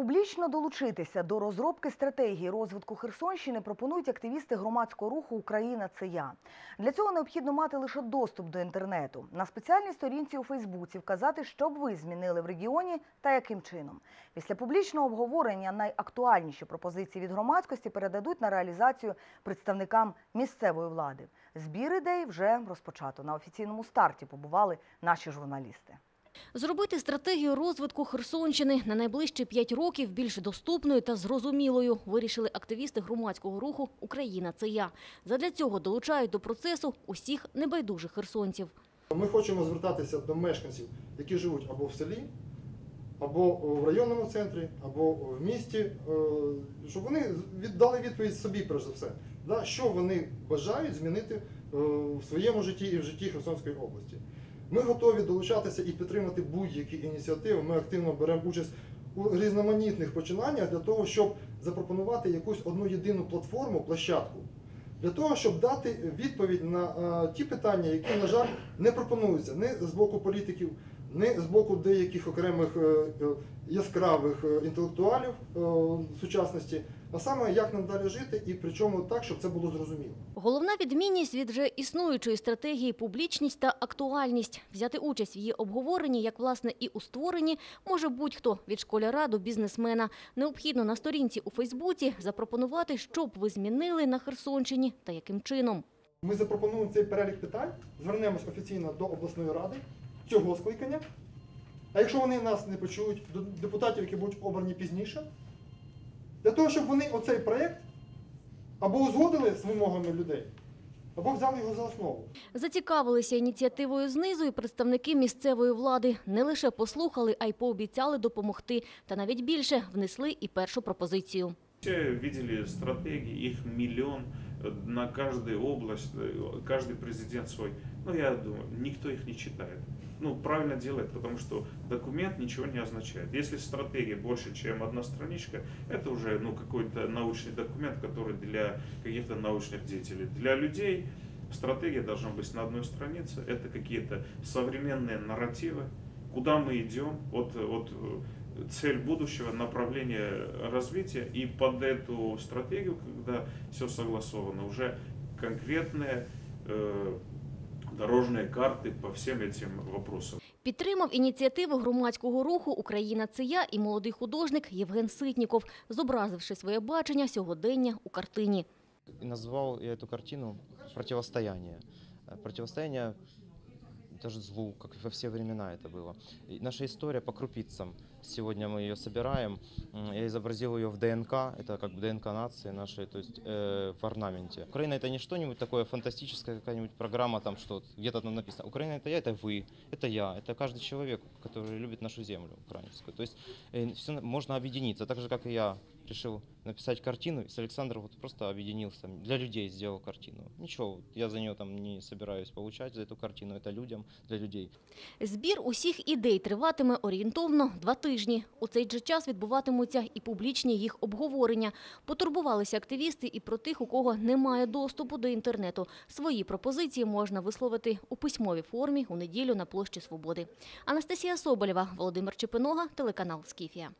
Публічно долучитися до розробки стратегії розвитку Херсонщини пропонують активісти громадського руху Україна це я. Для цього необхідно мати лише доступ до інтернету. На спеціальній сторінці у Фейсбуці вказати, що б ви змінили в регіоні та яким чином. Після публічного обговорення найактуальніші пропозиції від громадськості передадуть на реалізацію представникам місцевої влади. Збір ідей вже розпочато. На офіційному старті побували наші журналісти. Зробити стратегію розвитку Херсонщини на найближчі п'ять років більш доступною та зрозумілою вирішили активісти громадського руху Україна це я. Задля цього долучають до процесу усіх небайдужих херсонців. Ми хочемо звертатися до мешканців, які живуть або в селі, або в районному центрі, або в місті, е, щоб вони віддали відповідь собі, перш за все, що вони бажають змінити е, в своєму житті і в житті Херсонської області. Ми готові долучатися і підтримати будь-які ініціативи. Ми активно беремо участь у різноманітних починаннях для того, щоб запропонувати якусь одну єдину платформу, площадку, для того, щоб дати відповідь на е, ті питання, які, на жаль, не пропонуються ні з боку політиків, ні з боку деяких окремих е, е, яскравих е, інтелектуалів сучасності, а саме як нам далі жити, і причому так, щоб це було зрозуміло. Головна відмінність від вже існуючої стратегії публічність та актуальність. Взяти участь в її обговоренні, як власне і у створенні, може будь-хто від школяра до бізнесмена. Необхідно на сторінці у Фейсбуці запропонувати, що б ви змінили на Херсонщині та яким чином. Ми запропонуємо цей перелік питань, звернемось офіційно до обласної ради цього скликання. А якщо вони нас не почують, до депутатів, які будуть обрані пізніше, для того, щоб вони оцей проєкт або узгодили з вимогами людей, або взяли його за основу. Зацікавилися ініціативою знизу і представники місцевої влади. Не лише послухали, а й пообіцяли допомогти. Та навіть більше внесли і першу пропозицію. Все видели стратегии, их миллион э, на каждую область, э, каждый президент свой. Ну, я думаю, никто их не читает. Ну, правильно делает, потому что документ ничего не означает. Если стратегия больше, чем одна страничка, это уже ну, какой-то научный документ, который для каких-то научных деятелей. Для людей стратегия должна быть на одной странице. Это какие-то современные нарративы, куда мы идем, вот, вот э, цель будущего, направление развития. И под эту стратегию, когда все согласовано, уже конкретные э, дорожные карты по всем этим вопросам. Підтримав ініціативу громадського руху Україна це я і молодий художник Євген Ситніков, зобразивши своє бачення сьогодення у картині. И назвал я эту картину «Противостояние». Э, Противостояние даже злу, как и во все времена это было. И наша история по крупицам. Сегодня мы ее собираем. М, Я изобразил ее в ДНК, это как бы ДНК нации нашей, то есть э, в орнаменте. Украина это не что-нибудь такое фантастическое, какая-нибудь программа, там что где-то там написано. Украина это я, это вы, это я, это каждый человек, который любит нашу землю украинскую. То есть все можно объединиться, так же как и я решил написать картину, и с Александром вот просто объединился, для людей сделал картину. Ничего, я за нее там не собираюсь получать, за эту картину, это людям, для людей. Збір усіх ідей триватиме орієнтовно два тижні. У цей же час відбуватимуться і публічні їх обговорення. Потурбувалися активісти і про тих, у кого немає доступу до інтернету. Свої пропозиції можна висловити у письмовій формі у неділю на площі Свободи. Анастасія Соболєва, Володимир Чепинога, телеканал Скіфія.